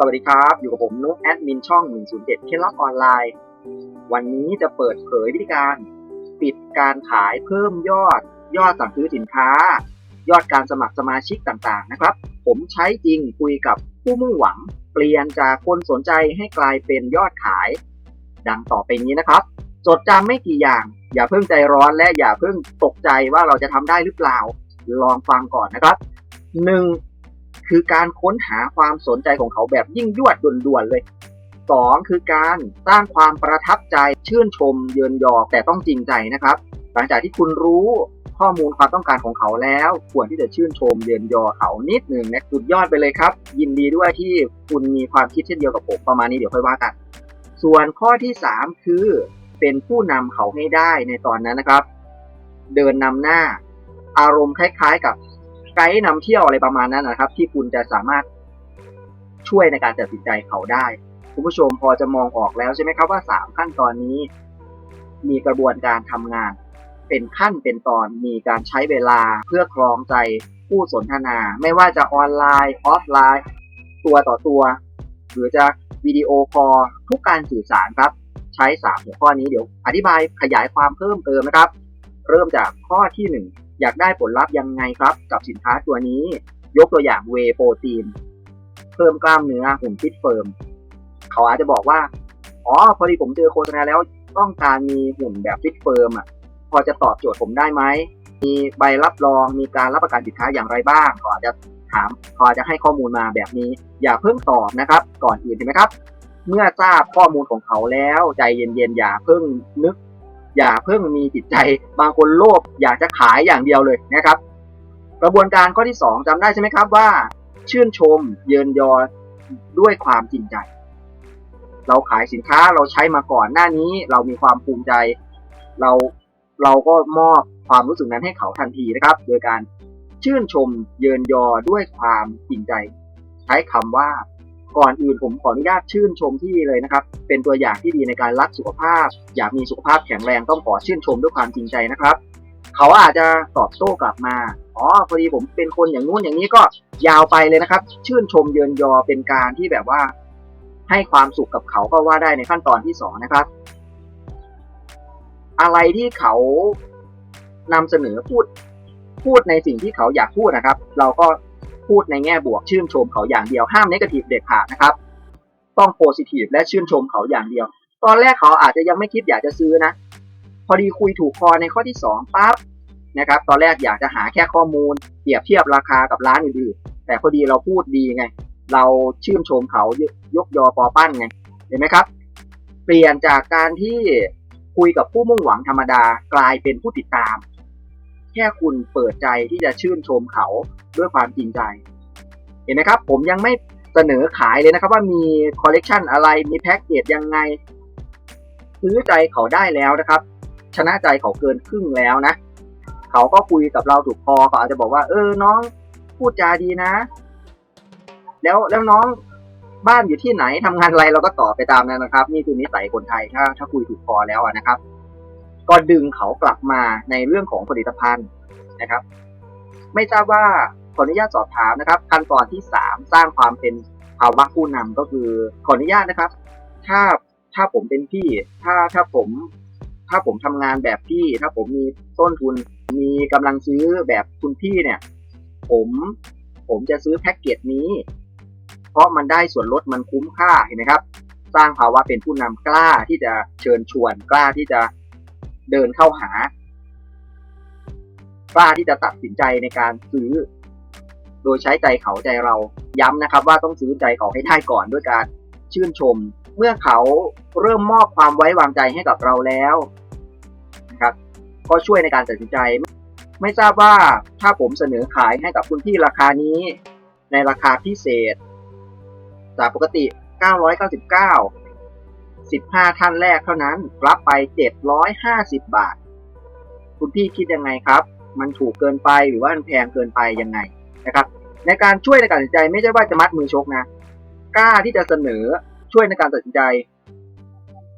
สวัสดีครับ อยู่กับผมนุ๊กแอดมินช่อง 107 เคล็ดลับออนไลน์ วันนี้จะเปิดเผยวิธีการ ปิดการขายเพิ่มยอด ยอดสั่งซื้อสินค้า ยอดการสมัครสมาชิกต่างๆนะครับ ผมใช้จริงคุยกับผู้มุ่งหวัง เปลี่ยนจากคนสนใจให้กลายเป็นยอดขาย ดังต่อไปนี้นะครับ จดจำไม่กี่อย่าง อย่าเพิ่งใจร้อนและอย่าเพิ่งตกใจว่าเราจะทำได้หรือเปล่า ลองฟังก่อนนะครับหนึ่ง คือการค้นหาความสนใจของเขาแบบยิ่งยวดด่วนๆเลยสองคือการสร้างความประทับใจชื่นชมเยินยอแต่ต้องจริงใจนะครับ หลังจากที่คุณรู้ข้อมูลความต้องการของเขาแล้ว ควรที่จะชื่นชมเยินยอเขานิดหนึ่งนะสุดยอดไปเลยครับ ยินดีด้วยที่คุณมีความคิดเช่นเดียวกับผมประมาณนี้เดี๋ยวค่อยว่ากัน ส่วนข้อที่ 3 คือเป็นผู้นำเขาให้ได้ในตอนนั้นนะครับ เดินนำหน้า อารมณ์คล้าย ๆ กับ ไกด์นำเที่ยวอะไรประมาณนั้นนะครับ ที่คุณจะสามารถช่วยในการตัดสินใจเขาได้ คุณผู้ชมพอจะมองออกแล้วใช่ไหมครับว่า 3 ขั้นตอนนี้ มีกระบวนการทำงาน เป็นขั้นเป็นตอนมีการใช้เวลาเพื่อครองใจผู้สนทนา ไม่ว่าจะออนไลน์ ออฟไลน์ ตัวต่อตัว หรือจะวิดีโอคอลทุกการสื่อสารครับ ใช้ 3 หัวข้อนี้เดี๋ยว อธิบายขยายความเพิ่มเติมนะครับ เริ่มจากข้อที่ 1 อยากได้ผลลัพธ์ยังไงครับ กับสินค้าตัวนี้ ยกตัวอย่างเวโปรตีน เพิ่มกล้ามเนื้อหุ่นฟิตเฟิร์ม เขาอาจจะบอกว่า อ๋อ พอดีผมเจอโฆษณาแล้วต้องการมีหุ่นแบบฟิตเฟิร์มอะ พอจะตอบโจทย์ผมได้ไหม มีใบรับรอง มีการรับประกันสินค้าอย่างไรบ้าง เขาอาจจะถาม เขาอาจจะให้ข้อมูลมาแบบนี้ อย่าเพิ่งตอบนะครับ ก่อนอื่นเห็นไหมครับ เมื่อทราบข้อมูลของเขาแล้วใจเย็นๆอย่าเพิ่งนึก อย่าเพิ่งมีจิตใจ บางคนโลภอยากจะขายอย่างเดียวเลยนะครับ กระบวนการข้อที่ 2จำได้ใช่ไหมครับว่า ชื่นชมเยินยอด้วยความจริงใจ เราขายสินค้าเราใช้มาก่อนหน้านี้ เรามีความภูมิใจ เราเราก็มอบความรู้สึกนั้นให้เขาทันทีนะครับ โดยการชื่นชมเยินยอด้วยความจริงใจ ใช้คำว่า ก่อนอื่นผมขออนุญาตชื่นชมที่เลยนะครับ เป็นตัวอย่างที่ดีในการรักสุขภาพ อยากมีสุขภาพแข็งแรงต้องขอชื่นชมด้วยความจริงใจนะครับ เขาอาจจะตอบโต้กลับมาอ๋อพอดีผมเป็นคนอย่างนู้นอย่างนี้ก็ยาวไปเลยนะครับ ชื่นชมเยินยอเป็นการที่แบบว่า ให้ความสุขกับเขาก็ว่าได้ในขั้นตอนที่สองนะครับ อะไรที่เขานำเสนอพูดพูดในสิ่งที่เขาอยากพูดนะครับ เราก็ พูดในแง่บวกชื่นชมเขาอย่างเดียวห้ามนกาทีฟเด็ดขาดนะครับ ต้องโพซิทีฟและชื่นชมเขาอย่างเดียว ตอนแรกเขาอาจจะยังไม่คิดอยากจะซื้อนะ พอดีคุยถูกคอในข้อที่สองปั๊บนะครับ ตอนแรกอยากจะหาแค่ข้อมูลเปรียบเทียบราคากับร้านอื่นๆแต่พอดีเราพูดดีไง เราชื่นชมเขายกยอปอปั้นไงเห็นไหมครับ เปลี่ยนจากการที่คุยกับผู้มุ่งหวังธรรมดากลายเป็นผู้ติดตาม ค่คุณเปิดใจที่จะชื่นชมเขาด้วยความจริงใจ เห็นไหมครับ ผมยังไม่เสนอขายเลยนะครับว่ามีคอลเลกชันอะไรมีแพ็กเกจยังไง ซื้อใจเขาได้แล้วนะครับ ชนะใจเขาเกินครึ่งแล้วนะ เขาก็คุยกับเราถูกคอเขาอาจจะบอกว่า เออน้องพูดจาดีนะ แล้วแล้วน้องบ้านอยู่ที่ไหนทำงานอะไรเราก็ตอบไปตามนั้นนะครับ นี่คือนิสัยคนไทยถ้าถ้าคุยถูกคอแล้วนะครับ ก็ดึงเขากลับมาในเรื่องของผลิตภัณฑ์นะครับ ไม่ทราบว่าขออนุญาตสอบถามนะครับขั้นตอนที่สามสร้างความเป็นภาวะผู้นำก็คือขออนุญาตนะครับ ถ้าถ้าผมเป็นพี่ ถ้าถ้าผม ถ้าผมทำงานแบบพี่ ถ้าผมมีต้นทุนมีกำลังซื้อแบบคุณพี่เนี่ย ผมผมจะซื้อแพ็กเกจนี้ เพราะมันได้ส่วนลดมันคุ้มค่าเห็นไหมครับ สร้างภาวะเป็นผู้นำกล้าที่จะเชิญชวนกล้าที่จะ เดินเข้าหากล้าที่จะตัดสินใจในการซื้อ โดยใช้ใจเขาใจเราย้ำนะครับ ว่าต้องซื้อใจเขาให้ได้ก่อนด้วยการชื่นชม เมื่อเขาเริ่มมอบความไว้วางใจให้กับเราแล้วนะครับ ก็ช่วยในการตัดสินใจ ไม่ทราบว่าถ้าผมเสนอขายให้กับคุณพี่ราคานี้ ในราคาพิเศษ จากปกติ 999 15 ท่านแรกเท่านั้น รับไป 750 บาท คุณพี่คิดยังไงครับ มันถูกเกินไปหรือว่ามันแพงเกินไปยังไงนะครับ ในการช่วยในการตัดสินใจไม่ใช่ว่าจะมัดมือชกนะ กล้าที่จะเสนอช่วยในการตัดสินใจ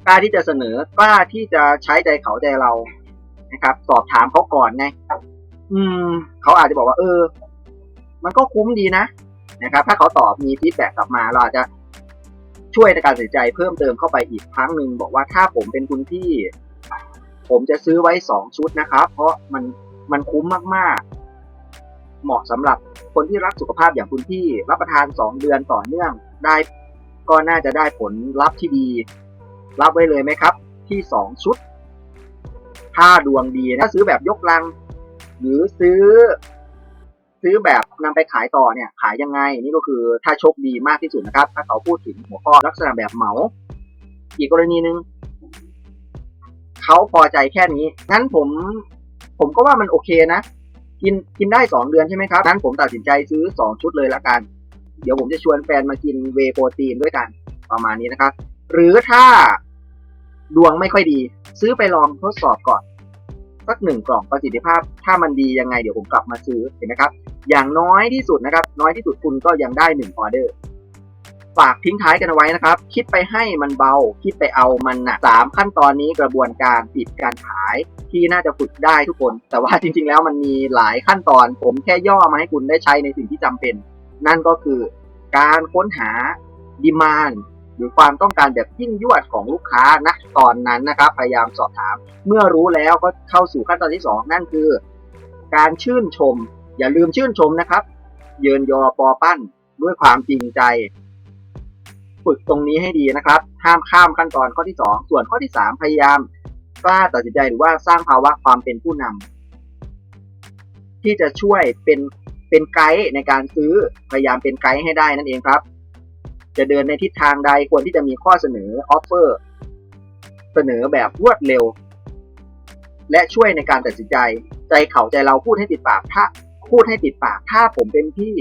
กล้าที่จะเสนอกล้าที่จะใช้ใจเขาใจเรานะครับ สอบถามเขาก่อนไง อืม เขาอาจจะบอกว่า เออ มันก็คุ้มดีนะนะครับ ถ้าเขาตอบมีฟีดแบ็กกลับมาเราอาจจะ ช่วยในการตัดสินใจเพิ่มเติมเข้าไปอีกครั้งหนึ่งบอกว่าถ้าผมเป็นคุณพี่ ผมจะซื้อไว้สองชุดนะครับ เพราะมันมันคุ้มมากๆ เหมาะสำหรับคนที่รักสุขภาพอย่างคุณพี่ รับประทานสองเดือนต่อเนื่องได้ก็น่าจะได้ผลลัพธ์ที่ดี รับไว้เลยไหมครับ ที่สองชุด ถ้าดวงดีนะถ้าซื้อแบบยกลัง หรือซื้อ ซื้อแบบนำไปขายต่อเนี่ยขายยังไง นี่ก็คือถ้าโชคดีมากที่สุดนะครับ ถ้าเขาพูดถึงหัวข้อลักษณะแบบเหมา อีกกรณีหนึ่งเขาพอใจแค่นี้งั้นผม ผมก็ว่ามันโอเคนะ กินกินได้สองเดือนใช่ไหมครับงั้นผมตัดสินใจซื้อสองชุดเลยละกัน เดี๋ยวผมจะชวนแฟนมากินเวโปรตีนด้วยกันประมาณนี้นะครับ หรือถ้าดวงไม่ค่อยดี ซื้อไปลองทดสอบก่อน สักหนึ่งกล่องประสิทธิภาพ ถ้ามันดียังไงเดี๋ยวผมกลับมาซื้อเห็นไหมครับ อย่างน้อยที่สุดนะครับ น้อยที่สุดคุณก็ยังได้หนึ่งออเดอร์ฝากทิ้งท้ายกันเอาไว้นะครับ คิดไปให้มันเบา คิดไปเอามันหนักสามขั้นตอนนี้กระบวนการปิดการขายที่น่าจะฝึกได้ทุกคน แต่ว่าจริง ๆ แล้วมันมีหลายขั้นตอน ผมแค่ย่อมาให้คุณได้ใช้ในสิ่งที่จำเป็น นั่นก็คือการค้นหาดีมาน รือความต้องการแบบยิ่งยวดของลูกค้าณตอนนั้นนะครับพยายามสอบถาม เมื่อรู้แล้วก็เข้าสู่ขั้นตอนที่สองนั่นคือ การชื่นชม อย่าลืมชื่นชมนะครับ เยินยอปอปั้นด้วยความจริงใจฝึกตรงนี้ให้ดีนะครับ ห้ามข้ามขั้นตอนข้อที่สองส่วนข้อที่สามพยายามกล้าตัดสินใจหรือว่าสร้างภาวะความเป็นผู้นำที่จะช่วยเป็นเป็นไกด์ในการซื้อพยายามเป็นไกด์ให้ได้นั่นเองครับ จะเดินในทิศทางใดควรที่จะมีข้อเสนอออฟเฟอร์เสนอแบบรวดเร็ว และช่วยในการตัดสินใจ ใจเขาใจเราพูดให้ติดปากถ้าพูดให้ติดปากถ้าผมเป็นพี่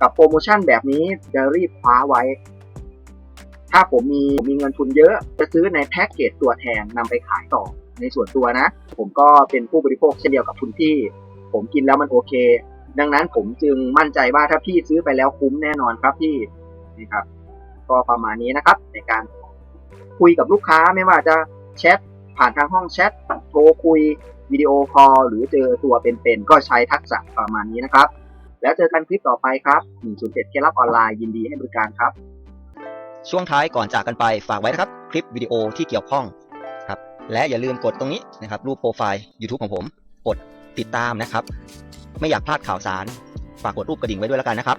กับโปรโมชั่นแบบนี้จะรีบคว้าไว้ ถ้าผมมีมีเงินทุนเยอะ จะซื้อในแพ็กเกจตัวแทนนำไปขายต่อในส่วนตัวนะ ผมก็เป็นผู้บริโภคเช่นเดียวกับคุณพี่ ผมกินแล้วมันโอเค ดังนั้นผมจึงมั่นใจว่าถ้าพี่ซื้อไปแล้วคุ้มแน่นอนครับพี่ นี่ครับ ก็ประมาณนี้นะครับในการคุยกับลูกค้าไม่ว่าจะแชทผ่านทางห้องแชทโทรคุยวิดีโอคอลหรือเจอตัวเป็นๆก็ใช้ทักษะประมาณนี้นะครับ แล้วเจอกันคลิปต่อไปครับ107เคล็ดลับออนไลน์ยินดีให้บริการครับ ช่วงท้ายก่อนจากกันไปฝากไว้นะครับ คลิปวิดีโอที่เกี่ยวข้องครับและอย่าลืมกดตรงนี้นะครับรูปโปรไฟล์ YouTube ของผม กดติดตามนะครับ ไม่อยากพลาดข่าวสาร ฝากกดรูปกระดิ่งไว้ด้วยแล้วกันนะครับ